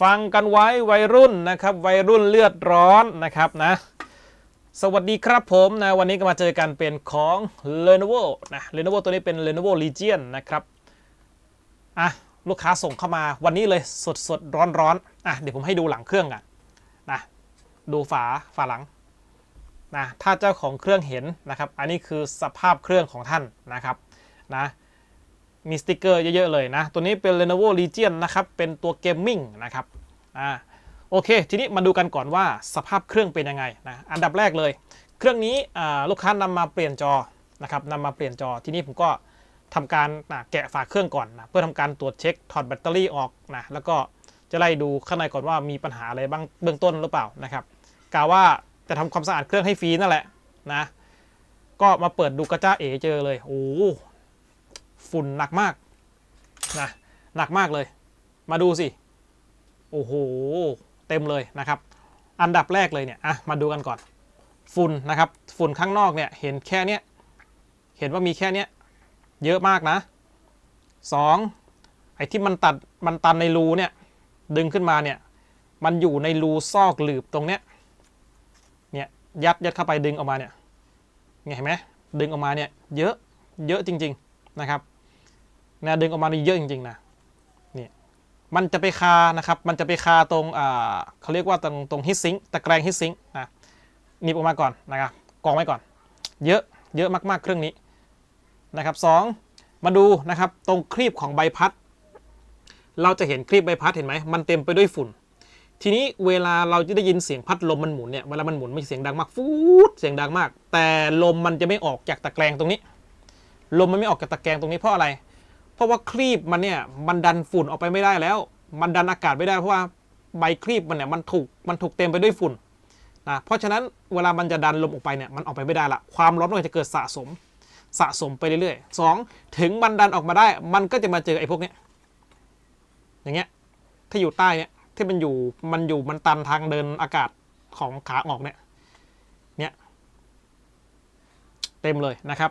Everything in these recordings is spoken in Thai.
ฟังกันไว้วัยรุ่นนะครับ วัยรุ่นเลือดร้อนนะครับนะ สวัสดีครับผมนะ วันนี้ก็มาเจอกันเป็นของ Lenovo นะ Lenovo ตัวนี้เป็น Lenovo Legion นะครับอะลูกค้าส่งเข้ามาวันนี้เลยสดสดร้อนร้อนอะเดี๋ยวผมให้ดูหลังเครื่องกันนะดูฝาฝาหลังนะถ้าเจ้าของเครื่องเห็นนะครับ อันนี้คือสภาพเครื่องของท่านนะครับนะ มีสติกเกอร์เยอะ ๆ เลยนะ ตัวนี้เป็น Lenovo Legion นะครับ เป็นตัวเกมมิ่งนะครับอ่าโอเค ทีนี้มาดูกันก่อนว่าสภาพเครื่องเป็นยังไงนะ อันดับแรกเลย เครื่องนี้ลูกค้านำมาเปลี่ยนจอนะครับนำมาเปลี่ยนจอ ทีนี้ผมก็ทำการแกะฝาเครื่องก่อนนะ เพื่อทำการตรวจเช็คถอดแบตเตอรี่ออกนะ แล้วก็จะไล่ดูข้างในก่อนว่ามีปัญหาอะไรบ้างเบื้องต้นหรือเปล่านะครับกล่าวว่าจะทำความสะอาดเครื่องให้ฟรีนั่นแหละนะ ก็มาเปิดดูกระจ้าเอเจอเลย โอ้ ฝุ่นหนักมากนะหนักมากเลย มาดูสิ โอ้โห เต็มเลยนะครับ อันดับแรกเลยเนี่ยอะมาดูกันก่อน ฝุ่นนะครับ ฝุ่นข้างนอกเนี่ยเห็นแค่เนี้ยเห็นว่ามีแค่เนี้ยเยอะมากนะสองไอ้ที่มันตัดมันตันในรูเนี่ยดึงขึ้นมาเนี่ยมันอยู่ในรูซอกหลืบตรงเนี้ยเนี่ยยัดยัดเข้าไปดึงออกมาเนี่ยเนี่ยเห็นไหมดึงออกมาเนี่ยเยอะเยอะจริง ๆ นะครับนะดึงออกมานี่เยอะจริงๆนะนี่มันจะไปคานะครับ มันจะไปคาตรงอ่าเขาเรียกว่าตรงตรงฮิตซิงตะแกรงฮิตซิงนะหนีบออกมาก่อนนะครับกองไว้ก่อน เยอะเยอะมากๆเครื่องนี้นะครับสองมาดูนะครับตรงครีบของใบพัด เราจะเห็นครีบใบพัดเห็นไหมมันเต็มไปด้วยฝุ่น ทีนี้เวลาเราจะได้ยินเสียงพัดลมมันหมุนเนี่ยเวลามันหมุนมันเสียงดังมากฟูดเสียงดังมาก แต่ลมมันจะไม่ออกจากตะแกรงตรงนี้ ลมมันไม่ออกจากตะแกรงตรงนี้เพราะอะไร เพราะว่าครีบมันเนี่ยมันดันฝุ่นออกไปไม่ได้แล้ว มันดันอากาศไม่ได้เพราะว่าใบครีบมันเนี่ยมันถูกมันถูกเต็มไปด้วยฝุ่นนะเพราะฉะนั้นเวลามันจะดันลมออกไปเนี่ยมันออกไปไม่ได้ละความร้อนมันก็จะเกิดสะสมสะสมไปเรื่อยๆสองถึงมันดันออกมาได้ มันก็จะมาเจอไอ้พวกเนี้ยอย่างเงี้ยถ้าอยู่ใต้เนี่ยที่มันอยู่มันอยู่มันตันทางเดินอากาศของขาออกเนี่ยเนี่ยเต็มเลยนะครับ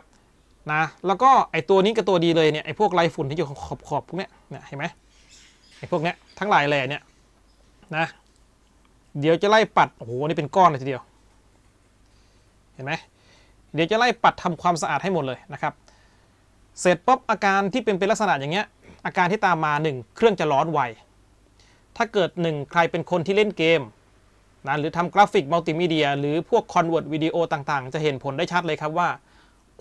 นะแล้วก็ไอตัวนี้กับตัวดีเลยเนี่ยไอพวกไรฝุ่นที่อยู่ขอบขอบๆพวกเนี้ยเนี่ยเห็นไหมไอพวกเนี้ยทั้งหลายแหล่เนี่ยนะเดี๋ยวจะไล่ปัดโอ้โหนี่เป็นก้อนเลยทีเดียว เห็นไหมเดี๋ยวจะไล่ปัดทำความสะอาดให้หมดเลยนะครับ เสร็จปุ๊บอาการที่เป็นเป็นลักษณะอย่างเงี้ยอาการที่ตามมาหนึ่งเครื่องจะร้อนไว ถ้าเกิดหนึ่งใครเป็นคนที่เล่นเกมนะหรือทำกราฟิกมัลติมีเดีย หรือพวกคอนเวิร์ตวิดีโอต่างๆ จะเห็นผลได้ชัดเลยครับว่า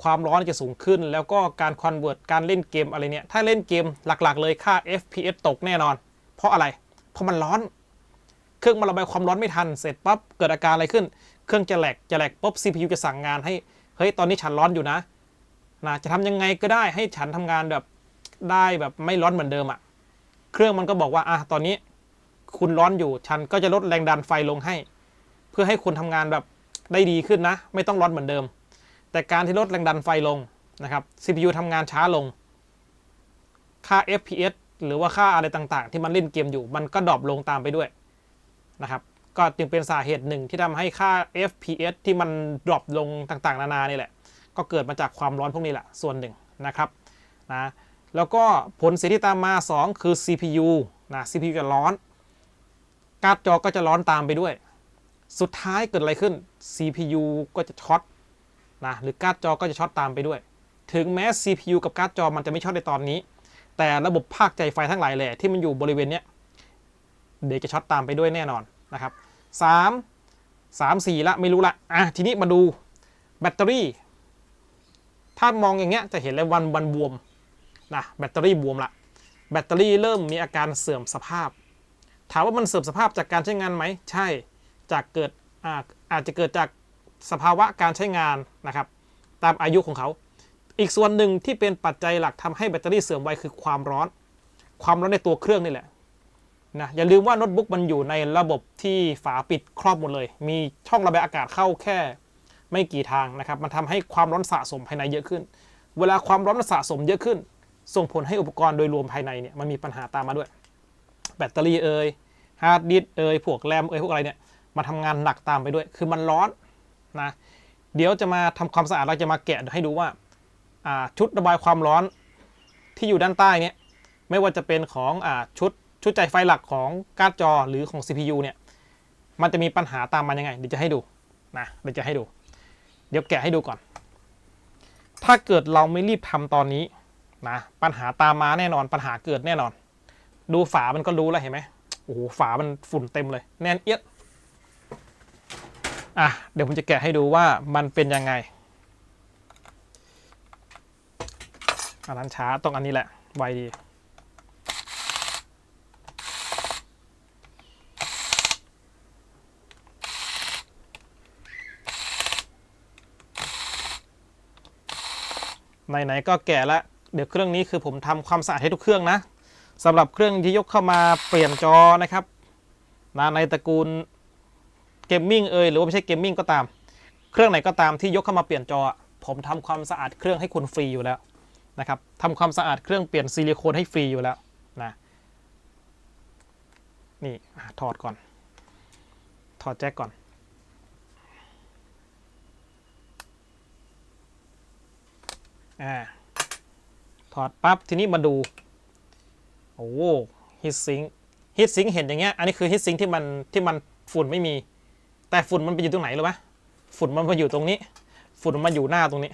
ความร้อนจะสูงขึ้น แล้วก็การคอนเวิร์ตการเล่นเกมอะไรเนี่ย ถ้าเล่นเกมหลักๆ เลยค่า FPS ตกแน่นอน เพราะอะไร เพราะมันร้อน เครื่องมันระบายความร้อนไม่ทัน เสร็จปั๊บเกิดอาการอะไรขึ้น เครื่องจะแหลก จะแหลกปุ๊บ CPU จะสั่งงานให้ เฮ้ย ตอนนี้ฉันร้อนอยู่นะ นะ จะทำยังไงก็ได้ให้ฉันทำงานแบบได้แบบไม่ร้อนเหมือนเดิมอะ่ะ เครื่องมันก็บอกว่า อะ ตอนนี้ คุณร้อนอยู่ ฉันก็จะลดแรงดันไฟลงให้ เพื่อให้คุณทำงานแบบได้ดีขึ้นนะ ไม่ต้องร้อนเหมือนเดิม แต่การที่ลดแรงดันไฟลงนะครับ CPU ทำงานช้าลง ค่า FPS หรือว่าค่าอะไรต่างๆ ที่มันเล่นเกมอยู่ มันก็ดรอปลงตามไปด้วยนะครับ ก็จึงเป็นสาเหตุหนึ่งที่ทำให้ค่า FPS ที่มันดรอปลงต่างๆ นานานี่แหละ ก็เกิดมาจากความร้อนพวกนี้แหละ ส่วนหนึ่งนะครับนะแล้วก็ผลเสียที่ตามมา 2 คือ CPU นะ CPU จะร้อน การ์ดจอก็จะร้อนตามไปด้วย สุดท้ายเกิดอะไรขึ้น CPU ก็จะช็อต นะหรือการ์ดจอก็จะช็อตตามไปด้วย ถึงแม้ CPU กับการ์ดจอมันจะไม่ช็อตในตอนนี้ แต่ระบบภาคใจไฟทั้งหลายแหละที่มันอยู่บริเวณเนี้ยเดี๋ยวจะช็อตตามไปด้วยแน่นอนนะครับ3 3 4ละไม่รู้ละอะทีนี้มาดูแบตเตอรี่ ถ้ามองอย่างเงี้ยจะเห็นเลยวันวันบวมนะแบตเตอรี่บวมละแบตเตอรี่เริ่มมีอาการเสื่อมสภาพ ถามว่ามันเสื่อมสภาพจากการใช้งานไหม ใช่ จากเกิดอาอาจจะเกิดจาก สภาวะการใช้งานนะครับ ตามอายุของเขา อีกส่วนหนึ่งที่เป็นปัจจัยหลักทำให้แบตเตอรี่เสื่อมไวคือความร้อน ความร้อนในตัวเครื่องนี่แหละนะอย่าลืมว่าโน้ตบุ๊กมันอยู่ในระบบที่ฝาปิดครอบหมดเลย มีช่องระบายอากาศเข้าแค่ไม่กี่ทางนะครับ มันทำให้ความร้อนสะสมภายในเยอะขึ้น เวลาความร้อนสะสมเยอะขึ้น ส่งผลให้อุปกรณ์โดยรวมภายในเนี่ยมันมีปัญหาตามมาด้วย แบตเตอรี่เอ่ยฮาร์ดดิสก์เอ่ยพวกแรมเอ่ยพวกอะไรเนี่ยมาทำงานหนักตามไปด้วย คือมันร้อน นะเดี๋ยวจะมาทำความสะอาดเราจะมาแกะให้ดูว่าชุดระบายความร้อนที่อยู่ด้านใต้เนี้ยไม่ว่าจะเป็นของอชุดชุดใจไฟหลักของการ์ดจอหรือของ CPU เนี่ยมันจะมีปัญหาตามมายังไงเดี๋ยวจะให้ดูนะเดี๋ยวจะให้ดู เดี๋ยวแกะให้ดูก่อน ถ้าเกิดเราไม่รีบทำตอนนี้นะปัญหาตามมาแน่นอนปัญหาเกิดแน่นอน ดูฝามันก็รู้แล้วเห็นไหมโอ้โหฝามันฝุ่นเต็มเลยแน่นเอียด อะ เดี๋ยวผมจะแกะให้ดูว่ามันเป็นยังไง อันนั้นช้าต้องอันนี้แหละ ไวดี ไหนๆก็แก่แล้วเดี๋ยวเครื่องนี้คือผมทำความสะอาดให้ทุกเครื่องนะสำหรับเครื่องที่ยกเข้ามาเปลี่ยนจอนะครับนะในตระกูล เกมมิ่งเอยหรือว่าไม่ใช่เกมมิ่งก็ตาม เครื่องไหนก็ตามที่ยกเข้ามาเปลี่ยนจอ ผมทำความสะอาดเครื่องให้คุณฟรีอยู่แล้วนะครับทำความสะอาดเครื่องเปลี่ยนซิลิโคนให้ฟรีอยู่แล้วนะนี่ถอดก่อน ถอดแจ็คก่อนอ่าถอดปั๊บทีนี้มาดูโอ้ฮิตซิงฮิตซิงเห็นอย่างเงี้ยอันนี้คือฮิตซิงที่มันที่มันฝุ่นไม่มี แต่ฝุ่นมันไปอยู่ตรงไหนรู้ไหมฝุ่นมันมาอยู่ตรงนี้ ฝุ่นมันมาอยู่หน้าตรงนี้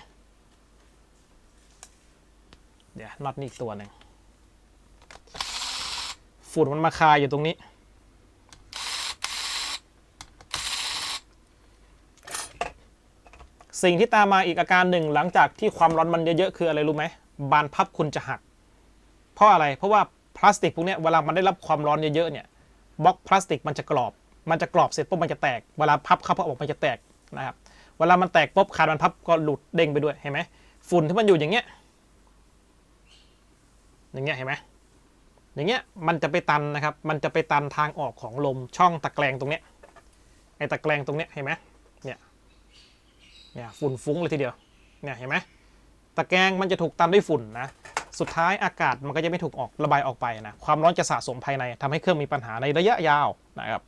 เดี๋ยวน็อตนี่อีกตัวหนึ่งฝุ่นมันมาคาอยู่ตรงนี้ สิ่งที่ตามมาอีกอาการหนึ่งหลังจากที่ความร้อนมันเยอะๆคืออะไรรู้ไหมบานพับคุณจะหัก เพราะอะไรเพราะว่าพลาสติกพวกนี้เวลามันได้รับความร้อนเยอะๆเนี่ยบล็อกพลาสติกมันจะกรอบ มันจะกรอบเสร็จปุ๊บมันจะแตก เวลาพับเข้าพับออกมันจะแตกนะครับ เวลามันแตกปุ๊บคานมันพับก็หลุดเด้งไปด้วย เห็นไหมฝุ่นที่มันอยู่อย่างเงี้ย อย่างเงี้ยเห็นไหมอย่างเงี้ยมันจะไปตันนะครับ มันจะไปตันทางออกของลมช่องตะแกรงตรงเนี้ย ไอ้ตะแกรงตรงเนี้ยเห็นไหมเนี่ย เนี่ยฝุ่นฟุ้งเลยทีเดียว เนี่ยเห็นไหมตะแกรงมันจะถูกตันด้วยฝุ่นนะ สุดท้ายอากาศมันก็จะไม่ถูกออกระบายออกไปนะ ความร้อนจะสะสมภายในทำให้เครื่องมีปัญหาในระยะยาวนะครับ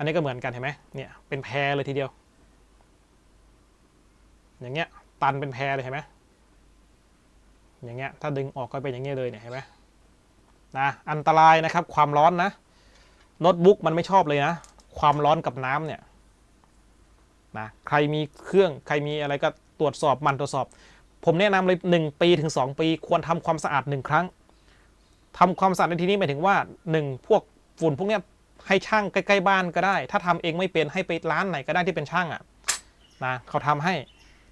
อันนี้ก็เหมือนกันเห็นไหมเนี่ยเป็นแพรเลยทีเดียว อย่างเงี้ยตันเป็นแพรเลยเห็นไหมอย่างเงี้ยถ้าดึงออกก็เป็นอย่างเงี้ยเลยเนี่ยเห็นไหมนะอันตรายนะครับความร้อนนะโน้ตบุ๊กมันไม่ชอบเลยนะ ความร้อนกับน้ำเนี่ยนะใครมีเครื่องใครมีอะไรก็ตรวจสอบมันตรวจสอบ ผมแนะนำเลย 1 ปีถึง 2 ปี ควรทำความสะอาด 1 ครั้งทำความสะอาดในที่นี้หมายถึงว่า 1 พวกฝุ่นพวกเนี้ย ให้ช่างใกล้ ๆ บ้านก็ได้ ถ้าทำเองไม่เป็นให้ไปร้านไหนก็ได้ที่เป็นช่างอะ่ะนะเขาทำให้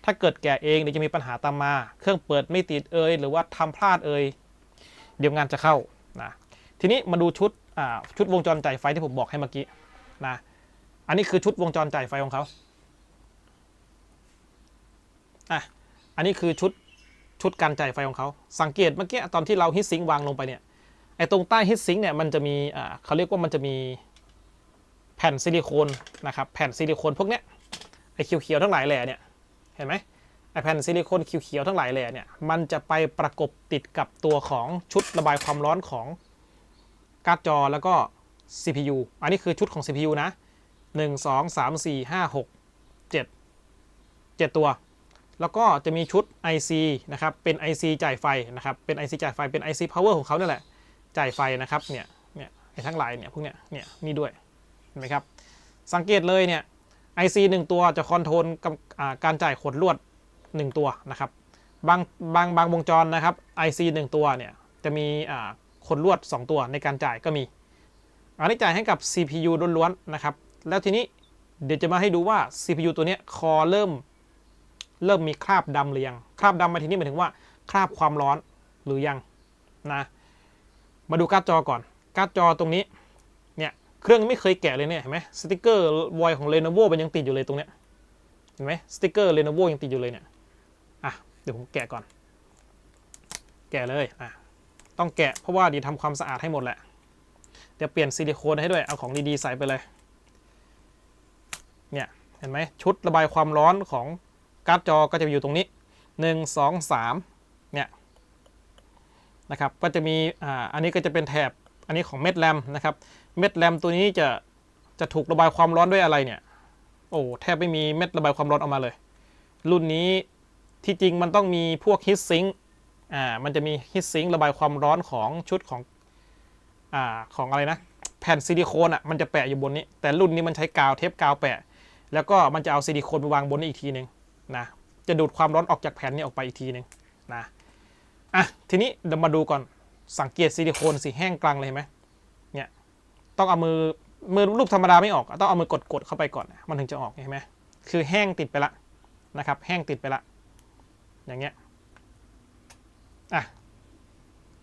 ถ้าเกิดแกะเองเดี๋ยวจะมีปัญหาตามมา เครื่องเปิดไม่ติดเอยหรือว่าทำพลาดเอยเดี๋ยวงานจะเข้านะทีนี้มาดูชุดชุดวงจรจ่ายไฟที่ผมบอกให้เมื่อกี้นะอันนี้คือชุดวงจรจ่ายไฟของเขาอะอันนี้คือชุดชุดการจ่ายไฟของเขา สังเกตเมื่อกี้ตอนที่เราฮิตซิงวางลงไปเนี่ย ไอ้ตรงใต้ฮิตซิงค์เนี่ยมันจะมีอ่าเขาเรียกว่ามันจะมีแผ่นซิลิโคนนะครับแผ่นซิลิโคนพวกเนี้ยไอ้เขียวๆทั้งหลายแหล่เนี่ยเห็นไหมไอ้แผ่นซิลิโคนเขียวๆทั้งหลายแหล่เนี่ยมันจะไปประกบติดกับตัวของชุดระบายความร้อนของการ์ดจอแล้วก็ CPU อันนี้คือชุดของ CPU นะ 1 2 3 4 5 6 7 7 ตัว แล้วก็จะมีชุด IC นะครับ เป็น IC จ่ายไฟนะครับ เป็น IC จ่ายไฟ เป็น IC power ของเขาเนี่ยแหละ จ่ายไฟนะครับเนี่ยเนี่ยไอ้ทั้งหลายเนี่ยพวกเนี้ยเนี่ยนี่ด้วยเห็นไหมครับสังเกตเลยเนี่ย IC 1 ตัวจะคอนโทรลกับอ่าการจ่ายขดลวด 1 ตัวนะครับบางบางบางวงจรนะครับ IC 1 ตัวเนี่ยจะมีขดลวด 2 ตัวในการจ่ายก็มี อันนี้จ่ายให้กับ CPU ล้วนๆนะครับ แล้วทีนี้เดี๋ยวจะมาให้ดูว่า CPU ตัวเนี้ยคอเริ่ม เริ่มมีคราบดำหรือยัง คราบดำมาทีนี้หมายถึงว่า คราบความร้อนหรือยังนะ มาดูการ์ดจอก่อน การ์ดจอตรงนี้ เนี่ย เครื่องไม่เคยแกะเลยเนี่ย เห็นไหมสติกเกอร์วอยของ Lenovo มันยังติดอยู่เลยตรงเนี้ย เห็นไหมสติกเกอร์ Lenovo ยังติดอยู่เลยเนี่ย อะ เดี๋ยวผมแกะก่อน แกะเลย อะ ต้องแกะเพราะว่าดีทำความสะอาดให้หมดแหละ เดี๋ยวเปลี่ยนซิลิโคนให้ด้วย เอาของดีๆใส่ไปเลย เนี่ย เห็นไหมชุดระบายความร้อนของการ์ดจอก็จะอยู่ตรงนี้ 1 2 3เนี่ย นะครับก็จะมีอ่าอันนี้ก็จะเป็นแถบอันนี้ของเม็ดแรมนะครับเม็ดแรมตัวนี้จะจะถูกระบายความร้อนด้วยอะไรเนี่ยโอ้แทบไม่มีเม็ดระบายความร้อนออกมาเลย รุ่นนี้ที่จริงมันต้องมีพวกฮีทซิงอ่ามันจะมีฮีทซิงระบายความร้อนของชุดของอ่าของอะไรนะแผ่นซิลิโคนอะมันจะแปะอยู่บนนี้ แต่รุ่นนี้มันใช้กาวเทปกาวแปะ แล้วก็มันจะเอาซิลิโคนไปวางบนนี้อีกทีหนึ่งนะจะดูดความร้อนออกจากแผ่นนี้ออกไปอีกทีหนึ่งนะ อะทีนี้เดี๋ยวมาดูก่อนสังเกตซิลิโคนสีแห้งกลางเลยเห็นไหมเนี่ยต้องเอามือมือรูปธรรมดาไม่ออก ต้องเอามือกดกดๆเข้าไปก่อน มันถึงจะออกเห็นไหมคือแห้งติดไปละนะครับ แห้งติดไปละ อย่างเงี้ยอะ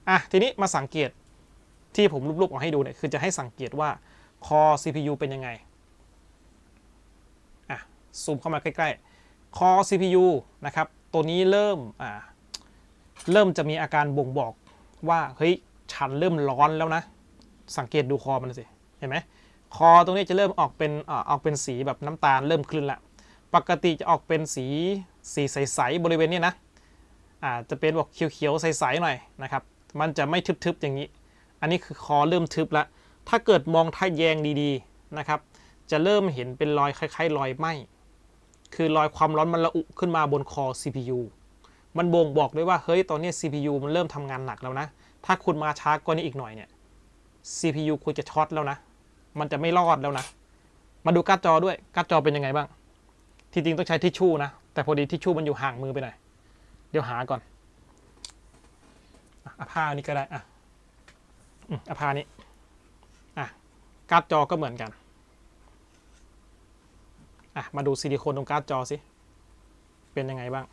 อะทีนี้มาสังเกตที่ผมรูปๆออกให้ดูเนี่ยคือจะให้สังเกตว่าคอ CPU เป็นยังไงอะซูมเข้ามาใกล้ๆคอ CPU นะครับ ตัวนี้เริ่มอ่า เริ่มจะมีอาการบ่งบอกว่าเฮ้ยฉันเริ่มร้อนแล้วนะ สังเกตดูคอมันสิเห็นไหมคอตรงนี้จะเริ่มออกเป็นอ่าออกเป็นสีแบบน้ำตาลเริ่มคลื่นละปกติจะออกเป็นสีสีใสๆบริเวณนี้นะอ่าจะเป็นบอกเขียวๆใสๆหน่อยนะครับ มันจะไม่ทึบๆอย่างนี้ อันนี้คือคอเริ่มทึบละถ้าเกิดมองทะแยงดีๆนะครับ จะเริ่มเห็นเป็นรอยคล้ายๆ รอยไหมคือรอยความร้อนมันระอุขึ้นมาบนคอ CPU มันบ่งบอกด้วยว่าเฮ้ยตอนนี้ CPU มันเริ่มทำงานหนักแล้วนะ ถ้าคุณมาช้ากว่านี้อีกหน่อยเนี่ย CPU คุณจะช็อตแล้วนะ มันจะไม่รอดแล้วนะ มาดูการ์ดจอด้วยการ์ดจอเป็นยังไงบ้าง ที่จริงต้องใช้ทิชชู่นะ แต่พอดีทิชชู่มันอยู่ห่างมือไปหน่อย เดี๋ยวหาก่อนอะเอาผ้านี้ก็ได้อะอืมเอาผ้านี้อะการ์ดจอก็เหมือนกันอะมาดูซิลิโคนตรงการ์ดจอสิ เป็นยังไงบ้าง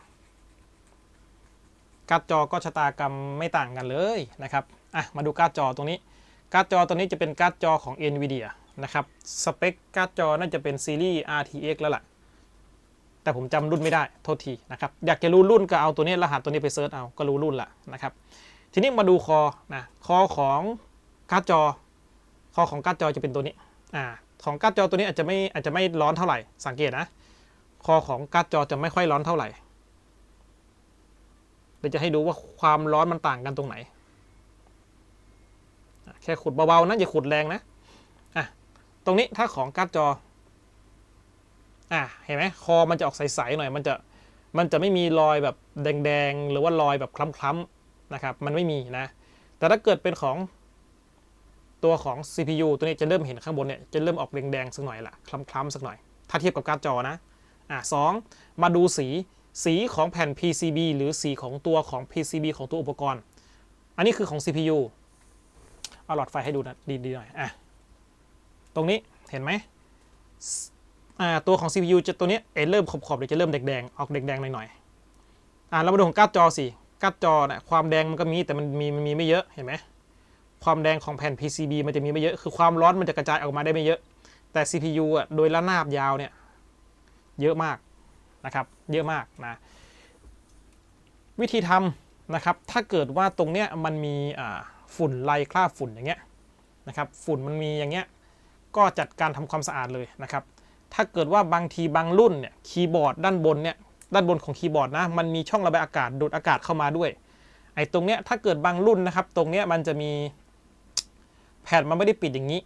การ์ดจอก็ชะตากรรมไม่ต่างกันเลยนะครับอะมาดูการ์ดจอตรงนี้ การ์ดจอตัวนี้จะเป็นการ์ดจอของ NVIDIA นะครับสเปคการ์ดจอน่าจะเป็นซีรีส์ RTX แล้วล่ะ แต่ผมจำรุ่นไม่ได้โทษทีนะครับอยากจะรู้รุ่นก็เอาตัวนี้รหัสตัวนี้ไปเซิร์ชเอาก็รู้รุ่นละนะครับทีนี้มาดูคอนะคอของการ์ดจอ คอของการ์ดจอจะเป็นตัวนี้อ่าของการ์ดจอตัวนี้อาจจะไม่อาจจะไม่ร้อนเท่าไหร่สังเกตนะคอของการ์ดจอจะไม่ค่อยร้อนเท่าไหร่ เดี๋ยวจะให้ดูว่าความร้อนมันต่างกันตรงไหน แค่ขุดเบาๆนะอย่าขุดแรงนะอะตรงนี้ถ้าของการ์ดจออะเห็นไหมคอมันจะออกใสๆหน่อย มันจะมันจะไม่มีรอยแบบแดงๆ หรือว่ารอยแบบคล้ำๆนะครับ มันไม่มีนะ แต่ถ้าเกิดเป็นของตัวของ CPU ตัวนี้จะเริ่มเห็นข้างบนเนี่ยจะเริ่มออกแดงๆสักหน่อยละคล้ำๆสักหน่อย ถ้าเทียบกับการ์ดจอนะอะสองมาดูสี สีของแผ่น PCB หรือสีของตัวของ PCB ของตัวอุปกรณ์ อันนี้คือของ CPU เอาหลอดไฟให้ดูนะดีๆหน่อยอะตรงนี้เห็นไหมอ่าตัวของ CPU จะตัวนี้เอเริ่มขอบๆเลยจะเริ่มแดงๆออกแดงๆหน่อยๆอ่าเรามาดูของการ์ดจอสิการ์ดจอนี่ยความแดงมันก็มีแต่มันมีมันมีไม่เยอะเห็นไหมความแดงของแผ่น PCB มันจะมีไม่เยอะ คือความร้อนมันจะกระจายออกมาได้ไม่เยอะ แต่ CPU อะ โดยระนาบยาวเนี่ย เยอะมาก นะครับ เยอะมากนะ วิธีทำนะครับ ถ้าเกิดว่าตรงเนี้ยมันมีฝุ่นไรคราบฝุ่นอย่างเงี้ยนะครับ ฝุ่นมันมีอย่างเงี้ย ก็จัดการทำความสะอาดเลยนะครับ ถ้าเกิดว่าบางทีบางรุ่นเนี่ยคีย์บอร์ดด้านบนเนี่ย ด้านบนของคีย์บอร์ดนะ มันมีช่องระบายอากาศดูดอากาศเข้ามาด้วย ไอ้ตรงเนี้ยถ้าเกิดบางรุ่นนะครับ ตรงเนี้ยมันจะมีแผ่นมันไม่ได้ปิดอย่างนี้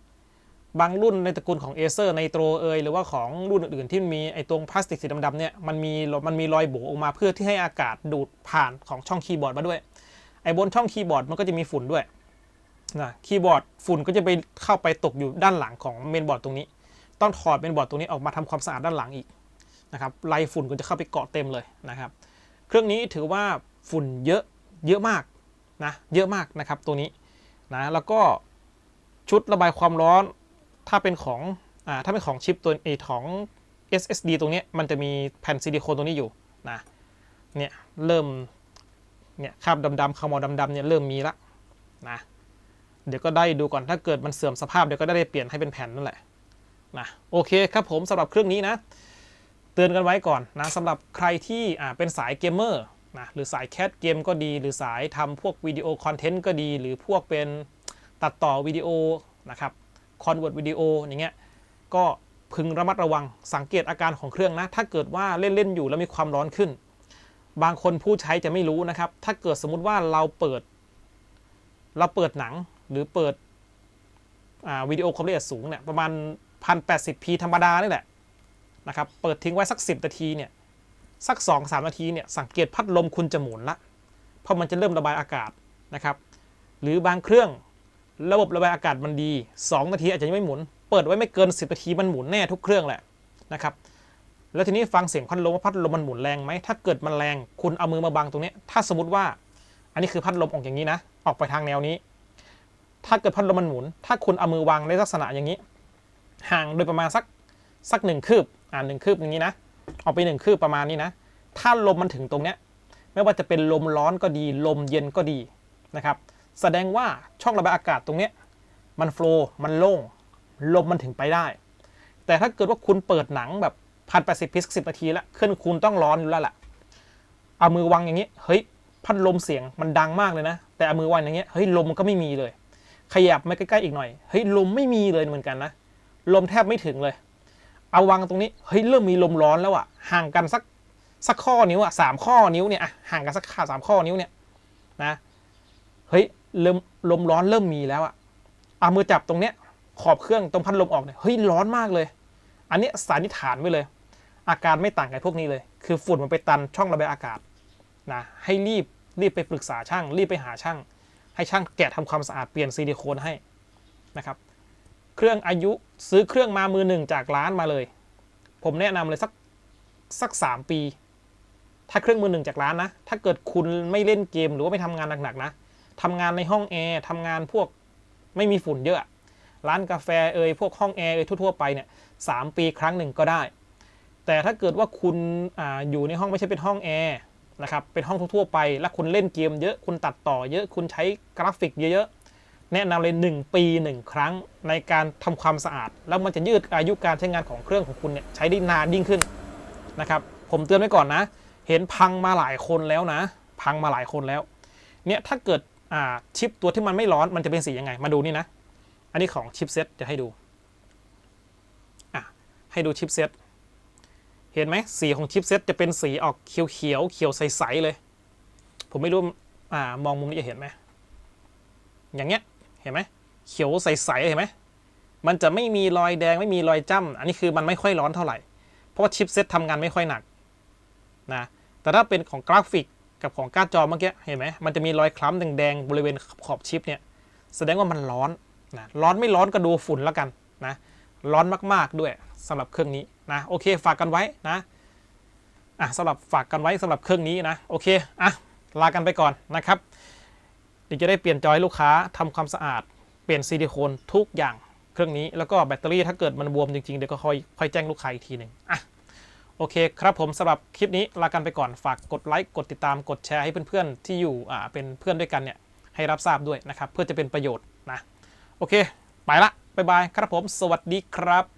บางรุ่นในตระกูลของ Acer Nitro เอยหรือว่าของรุ่นอื่นๆที่มีไอ้ตรงพลาสติกสีดำๆเนี่ยมันมีมันมีรอยโบออกมาเพื่อที่ให้อากาศดูดผ่านของช่องคีย์บอร์ดมาด้วย ไอ้บนช่องคีย์บอร์ดมันก็จะมีฝุ่นด้วยนะคีย์บอร์ดฝุ่นก็จะไปเข้าไปตกอยู่ด้านหลังของเมนบอร์ดตรงนี้ ต้องถอดเมนบอร์ดตรงนี้ออกมาทำความสะอาดด้านหลังอีกนะครับไรฝุ่นก็จะเข้าไปเกาะเต็มเลยนะครับ เครื่องนี้ถือว่าฝุ่นเยอะเยอะมากนะเยอะมากนะครับตัวนี้นะแล้วก็ชุดระบายความร้อน ถ้าเป็นของอ่าถ้าเป็นของชิปตัวไอของ SSD ตรงนี้มันจะมีแผ่นซิลิโคนตรงนี้อยู่นะเนี่ยเริ่มเนี่ยคราบดำๆขมอดำๆเนี่ยเริ่มมีละนะเดี๋ยวก็ได้ดูก่อนถ้าเกิดมันเสื่อมสภาพเดี๋ยวก็ได้เปลี่ยนให้เป็นแผ่นนั่นแหละนะโอเคครับผมสำหรับเครื่องนี้นะ เตือนกันไว้ก่อนนะสำหรับใครที่อ่าเป็นสายเกมเมอร์นะหรือสายแคสเกมก็ดี หรือสายทำพวกวิดีโอคอนเทนต์ก็ดี หรือพวกเป็นตัดต่อวิดีโอนะครับ คอนเวิร์ตวิดีโออย่างเงี้ยก็พึงระมัดระวังสังเกตอาการของเครื่องนะ ถ้าเกิดว่าเล่นๆอยู่แล้วมีความร้อนขึ้น บางคนผู้ใช้จะไม่รู้นะครับ ถ้าเกิดสมมุติว่าเราเปิด เราเปิดหนังหรือเปิดวิดีโอความละเอียดสูงเนี่ยประมาณ 1080p ธรรมดานี่แหละนะครับเปิดทิ้งไว้สัก 10 นาทีเนี่ยสัก 2-3 นาทีเนี่ยสังเกตพัดลมคุณจะหมุนละ เพราะมันจะเริ่มระบายอากาศนะครับ หรือบางเครื่อง ระบบระบายอากาศมันดี 2 นาทีอาจจะยังไม่หมุน เปิดไว้ไม่เกิน 10 นาทีมันหมุนแน่ทุกเครื่องแหละนะครับ แล้วทีนี้ฟังเสียงพัดลมว่าพัดลมมันหมุนแรงไหม ถ้าเกิดมันแรงคุณเอามือมาบังตรงนี้ ถ้าสมมติว่าอันนี้คือพัดลมออกอย่างนี้นะ ออกไปทางแนวนี้ ถ้าเกิดพัดลมมันหมุน ถ้าคุณเอามือวางในลักษณะอย่างนี้ ห่างโดยประมาณสักสักหนึ่งคืบ อ่าหนึ่งคืบอย่างนี้นะ ออกไปหนึ่งคืบประมาณนี้นะ ถ้าลมมันถึงตรงเนี้ย ไม่ว่าจะเป็นลมร้อนก็ดี ลมเย็นก็ดีนะครับ แสดงว่าช่องระบายอากาศตรงนี้มันโฟล์มันโล่งลมมันถึงไปได้ แต่ถ้าเกิดว่าคุณเปิดหนังแบบพันแปดสิบพิสิบนาทีแล้วเครื่องคุณต้องร้อนอยู่แล้วล่ะ เอามือวางอย่างนี้ เฮ้ย พัดลมเสียงมันดังมากเลยนะ แต่เอามือวางอย่างเงี้ย เฮ้ย ลมมันก็ไม่มีเลย ขยับมาใกล้ๆอีกหน่อย เฮ้ย ลมไม่มีเลยเหมือนกันนะ ลมแทบไม่ถึงเลย เอาวางตรงนี้ เฮ้ย เริ่มมีลมร้อนแล้วอะห่างกันสักสักข้อนิ้วอะสามข้อนิ้วเนี่ยอะห่างกันสักขาสามข้อนิ้วเนี่ยนะ เฮ้ย เริ่มลมร้อนเริ่มมีแล้วอะเอามือจับตรงเนี้ยขอบเครื่องตรงพัดลมออกเนี่ยเฮ้ยร้อนมากเลย อันนี้สันนิฐานไว้เลย อาการไม่ต่างกับพวกนี้เลย คือฝุ่นมันไปตันช่องระบายอากาศนะให้รีบรีบไปปรึกษาช่าง รีบไปหาช่าง ให้ช่างแกะทำความสะอาดเปลี่ยนซิลิโคนให้นะครับเครื่องอายุซื้อเครื่องมามือหนึ่งจากร้านมาเลย ผมแนะนำเลยสักสักสามปี ถ้าเครื่องมือหนึ่งจากร้านนะ ถ้าเกิดคุณไม่เล่นเกมหรือว่าไม่ทำงานหนักๆนะ ทำงานในห้องแอร์ทำงานพวกไม่มีฝุ่นเยอะ ร้านกาแฟเอ่ยพวกห้องแอร์เอ่ยทั่วๆไปเนี่ยสามปีครั้งหนึ่งก็ได้ แต่ถ้าเกิดว่าคุณออยู่ในห้องไม่ใช่เป็นห้องแอร์นะครับเป็นห้องทั่วๆไป แล้วคุณเล่นเกมเยอะคุณตัดต่อเยอะคุณใช้กราฟิกเยอะๆแนะนำเลย 1 ปี 1 ครั้งในการทำความสะอาด แล้วมันจะยืดอายุการใช้งานของเครื่องของคุณเนี่ยใช้ได้นานยิ่งขึ้นนะครับผมเตือนไว้ก่อนนะ เห็นพังมาหลายคนแล้วนะ พังมาหลายคนแล้วเนี่ยถ้าเกิด ชิปตัวที่มันไม่ร้อนมันจะเป็นสียังไง มาดูนี่นะ อันนี้ของชิปเซ็ตจะให้ดูให้ดูชิปเซ็ตเห็นไหมสีของชิปเซ็ตจะเป็นสีออกเขียวเขียวเขียวใสๆเลย ผมไม่รู้อ่ามองมุมนี้จะเห็นไหมอย่างเงี้ยเห็นไหมเขียวใสๆเห็นไหมมันจะไม่มีรอยแดงไม่มีรอยจ้ำอันนี้คือมันไม่ค่อยร้อนเท่าไหร่ เพราะว่าชิปเซ็ตทำงานไม่ค่อยหนักนะแต่ถ้าเป็นของกราฟิก กับของการ์ดจอเมื่อกี้เห็นไหมมันจะมีรอยคล้ำแดงๆบริเวณขอบชิปเนี่ยแสดงว่ามันร้อนนะร้อนไม่ร้อนก็ดูฝุ่นแล้วกันนะร้อนมากๆด้วยสำหรับเครื่องนี้นะโอเคฝากกันไว้นะอะสำหรับฝากกันไว้สำหรับเครื่องนี้นะโอเคอะลากันไปก่อนนะครับเดี๋ยวจะได้เปลี่ยนจอยลูกค้าทำความสะอาด เปลี่ยนซิลิโคนทุกอย่างเครื่องนี้แล้วก็แบตเตอรี่ถ้าเกิดมันบวมจริงๆเดี๋ยวก็ค่อยค่อยแจ้งลูกค้าอีกทีหนึ่งอะ โอเคครับผมสำหรับคลิปนี้ลากันไปก่อนฝากกดไลค์กดติดตามกดแชร์ให้เพื่อนๆที่อยู่อ่าเป็นเพื่อนด้วยกันเนี่ยให้รับทราบด้วยนะครับเพื่อจะเป็นประโยชน์นะโอเค ไปละบ๊ายบายครับผม สวัสดีครับ